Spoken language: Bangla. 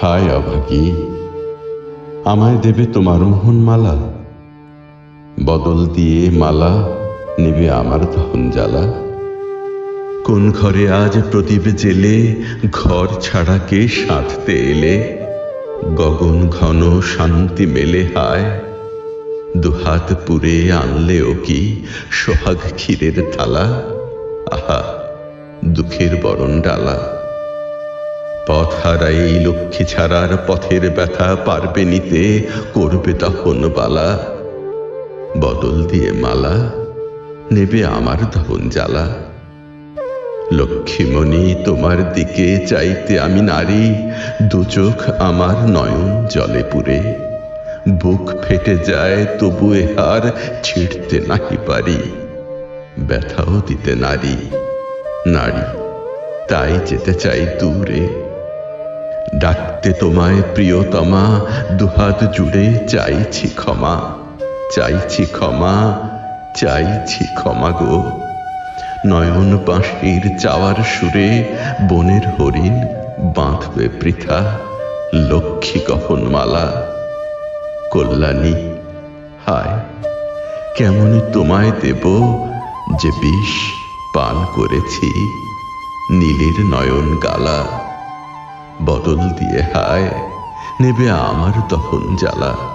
হায় অভাগী আমায় দেবে তোমার মোহনমালা বদল দিয়ে মালা নেবে আমার দহন জ্বালা। কোন ঘরে আজ প্রদীপ জেলে, ঘর ছাড়াকে সাঁধতে এলে? গগন ঘন শান্তি মেলে হায়, দুহাত পুরে আনলেও কি সোহাগ ক্ষীরের থালা? আহা, দুঃখের বরণ ডালা। পথ হারাই লক্ষ্মী ছাড়ার পথের ব্যথা পারবে নিতে করবে তখন বালা। বদল দিয়ে মালা, নেবে আমার দহন জ্বালা। লক্ষ্মীমণি, তোমার দিকে চাইতে আমি নারী, দু চোখ আমার নয়ন জলে পুরে। বুক ফেটে যায়, তবু হার ছিঁড়তে নাহি পারি। ব্যথাও দিতে নারী নারী, তাই যেতে চাই দূরে। ডাকতে তোমায় প্রিয়তমা, দুহাত জুড়ে চাইছি ক্ষমা চাইছি ক্ষমা চাইছি ক্ষমা গো। নয়ন বাঁশির চাওয়ার সুরে বনের হরিণ বাঁধবে পৃথা লক্ষ্মী কখন মালা কল্যাণী, হায়, কেমন তোমায় দেব যে বিষ পান করেছি নীলের নয়ন গালা বদল দিয়ে হায় নেবে আমার তখন জ্বালা।